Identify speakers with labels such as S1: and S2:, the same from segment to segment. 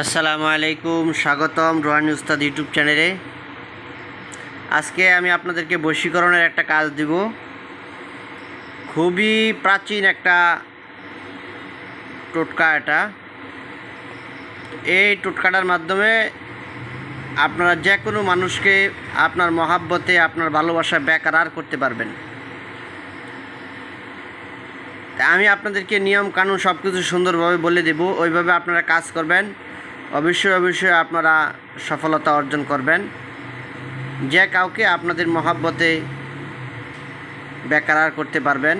S1: আসসালামু আলাইকুম, স্বাগতম রোহানি উস্তাদ ইউটিউব চ্যানেলে। আজকে আমি আপনাদেরকে বশীকরণের একটা কাজ দিব। খুবই প্রাচীন একটা টোটকা এটা। এই টোটকাটার মাধ্যমে আপনারা যে কোনো মানুষকে আপনার মহাব্বতে, আপনার ভালোবাসা বেকারার করতে পারবেন। আমি আপনাদেরকে নিয়ম কানুন সব কিছু সুন্দরভাবে বলে দেব। ওইভাবে আপনারা কাজ করবেন। অবশ্যই অবশ্যই আপনারা সফলতা অর্জন করবেন। যে কাউকে আপনাদের মহাব্বতে বেকারার করতে পারবেন,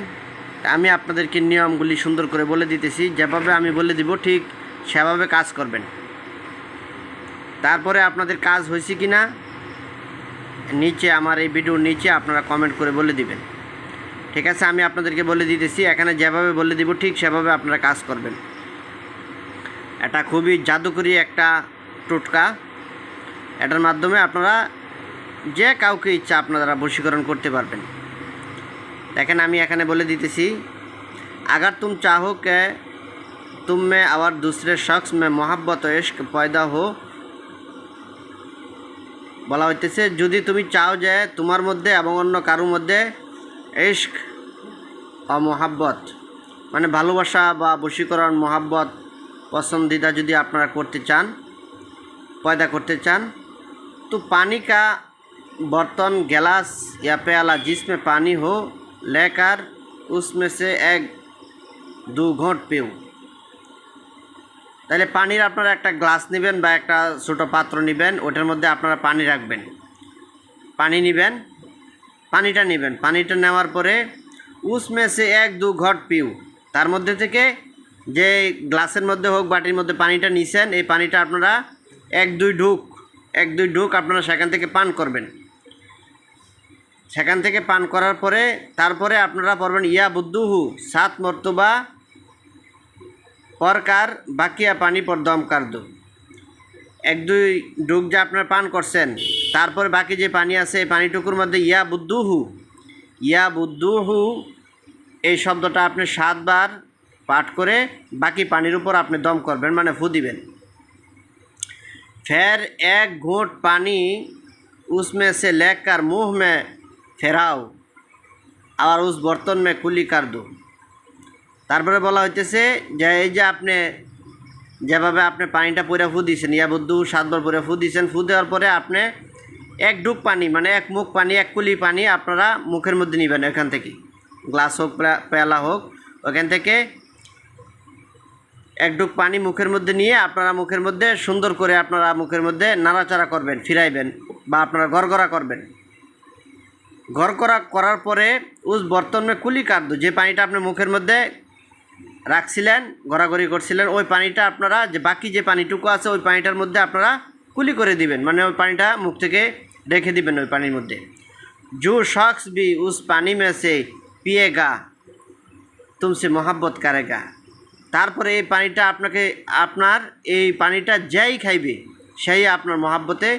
S1: আমি আপনাদেরকে নিয়মগুলি সুন্দর করে বলে দিতেছি। যেভাবে আমি বলে দিব, ঠিক সেভাবে কাজ করবেন। তারপরে আপনাদের কাজ হয়েছে কি না নিচে আমার এই ভিডিওর নিচে আপনারা কমেন্ট করে বলে দিবেন। ঠিক আছে, আমি আপনাদেরকে বলে দিতেছি, এখানে যেভাবে বলে দিব, ঠিক সেভাবে আপনারা কাজ করবেন। এটা খুবই জাদুকরি একটা টোটকা এটার মাধ্যমে আপনারা যে কাউকে ইচ্ছা আপনারা বশীকরণ করতে পারবেন দেখেন আমি এখানে বলে দিতেছি अगर तुम चाहो कि तुम में और दूसरे शख्स में मोहब्बत व इश्क पैदा हो বলা হইতেছে যদি তুমি চাও যে তোমার মধ্যে এবং অন্য কারোর মধ্যে ইশক ও মোহাব্বত মানে ভালোবাসা বা বশীকরণ মোহাব্বত पसंदीदा যদি আপনারা করতে চান, পয়দা करते चान तो पानी का बर्तन गिलास या प्याला পানি पानी हो लेकर उसमें से এক দু ঘট পিউ। তাহলে পানির আপনারা একটা গ্লাস নেবেন বা একটা ছোটো পাত্র নেবেন, ওটার মধ্যে আপনারা পানি রাখবেন। পানি নেবেন, পানিটা নেবেন। পানিটা নেওয়ার পরে উসমে সে এক দু ঘট পিউ। তার মধ্যে থেকে যে গ্লাসের মধ্যে হোক, বাটির মধ্যে পানিটা নিছেন, এই পানিটা আপনারা এক, দুই ঢুক, এক, দুই ঢুক আপনারা সেখান থেকে পান করবেন। সেখান থেকে পান করার পরে, তারপরে আপনারা পড়বেন, ইয়া বুদ্ধুহু সাত মর্তবা পরকার বাকিয়া পানি পর দম কার দো এক, দুই ডুব যে আপনারা পান করছেন, তারপরে বাকি যে পানি আছে, এই পানিটুকুর মধ্যে ইয়া বুদ্ধুহু ইয়া বুদ্ধুহু এই শব্দটা আপনি সাতবার পাঠ করে বাকি পানির উপর আপনি দম করবেন মানে ফু দিবেন फिर एक घूंट पानी उसमें से लेकर मुंह में फेराओ और उस बर्तन में कुली कर दो তারপরে বলা হইতেছে যে এই যে আপনি যেভাবে আপনি পানিটা পরে ফু দিয়েছেন ইয়া বুদ্ধু সাতবার পরে ফু দিয়েছেন ফু দেওয়ার পরে আপনি এক ডুব পানি মানে এক মুখ পানি এক কুলি পানি আপনারা মুখের মধ্যে নেবেন এখান থেকে গ্লাস হোক পে- পেয়ালা হোক ওখান থেকে এক ডুব পানি মুখের মধ্যে নিয়ে আপনারা মুখের মধ্যে সুন্দর করে আপনারা মুখের মধ্যে নাড়াচাড়া করবেন ফিরাইবেন বা আপনারা গড়গড়া করবেন গড়গড়া করার পরে উস বর্তমানে কুলি কার্দ যে পানিটা আপনি মুখের মধ্যে রাখছিলেন গড়াগড়ি করছিলেন ওই পানিটা আপনারা যে বাকি যে পানিটুকু আছে ওই পানিটার মধ্যে আপনারা কুলি করে দিবেন মানে ওই পানিটা মুখ থেকে রেখে দিবেন ওই পানির মধ্যে जो शख्स भी उस पानी में से पिएगा तुमसे मोहब्बत करेगा তারপরে এই পানিটা আপনাকে, আপনার এই পানিটা যেই খাইবে, সেই আপনার মহাব্বতে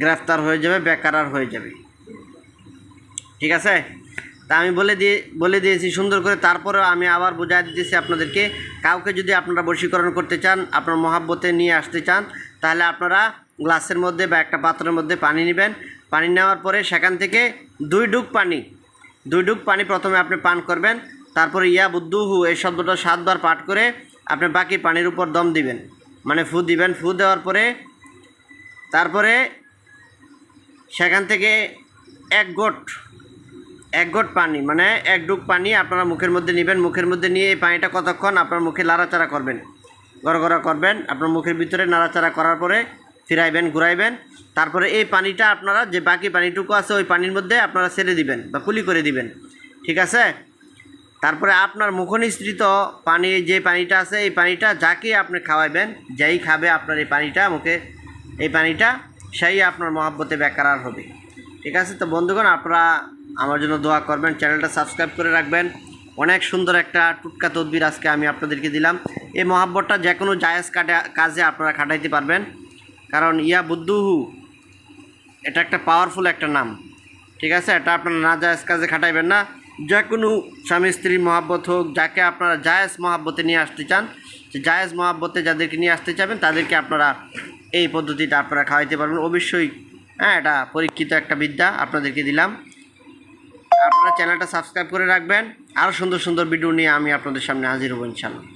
S1: গ্রেফতার হয়ে যাবে, বেকারার হয়ে যাবে। ঠিক আছে? তা আমি বলে দিয়ে, বলে দিয়েছি সুন্দর করে তারপরে আমি আবার বোঝাই দিতেছি আপনাদেরকে। কাউকে যদি আপনারা বশীকরণ করতে চান, আপনার মহাব্বতে নিয়ে আসতে চান, তাহলে আপনারা গ্লাসের মধ্যে বা একটা পাত্রের মধ্যে পানি নেবেন। পানি নেওয়ার পরে সেখান থেকে দুই ডুব পানি, দুই ডুব পানি প্রথমে আপনি পান করবেন। তারপরে ইয়া বুদ্ধুহু এই শব্দটা সাতবার পাঠ করে আপনি বাকি পানির উপর দম দিবেন। মানে ফু দিবেন, ফু দেওয়ার পরে তারপরে সেখান থেকে এক গোট এক গোট পানি মানে এক ডুব পানি আপনারা মুখের মধ্যে নেবেন। মুখের মধ্যে নিয়ে এই পানিটা কতক্ষণ আপনার মুখে নাড়াচাড়া করবেন? গড়গড়া করবেন, আপনার মুখের ভিতরে নাড়াচাড়া করার পরে ফিরাইবেন, ঘুরাইবেন। তারপরে এই পানিটা আপনারা যে বাকি পানিটুকু আছে, ওই পানির মধ্যে আপনারা ছেড়ে দিবেন বা কুলি করে দিবেন। ঠিক আছে? তারপরে আপনার মুখনিসৃত পানি, যে পানিটা আছে, এই পানিটা যাকে আপনি খাওয়াইবেন, যেই খাবে আপনার এই পানিটা, মুখে এই পানিটা, সেই আপনার মহাব্বতে বেকারার হবে। ঠিক আছে? তো বন্ধুগণ, আপনারা আমার জন্য দোয়া করবেন, চ্যানেলটা সাবস্ক্রাইব করে রাখবেন। অনেক সুন্দর একটা টুটকা তদবির আজকে আমি আপনাদেরকে দিলাম। এই মহাব্বতটা যে কোনো জায়েজ কাটে কাজে আপনারা খাটাইতে পারবেন। কারণ ইয়া বুদ্ধুহু এটা একটা পাওয়ারফুল একটা নাম। ঠিক আছে? এটা আপনারা না জায়েজ কাজে খাটাইবেন না। যে কোনো স্বামী স্ত্রীর মহাব্বত হোক, যাকে আপনারা জায়েজ মহাব্বতে নিয়ে আসতে চান যে জায়েজ মহাব্বতে যাদেরকে নিয়ে আসতে চাবেন, তাদেরকে আপনারা এই পদ্ধতিটা আপনারা খাওয়াইতে পারবেন। অবশ্যই হ্যাঁ এটা পরীক্ষিত একটা বিদ্যা আপনাদেরকে দিলাম। আপনারা চ্যানেলটা সাবস্ক্রাইব করে রাখবেন। আরও সুন্দর সুন্দর ভিডিও নিয়ে আমি আপনাদের সামনে হাজির হব ইনশাল্লাহ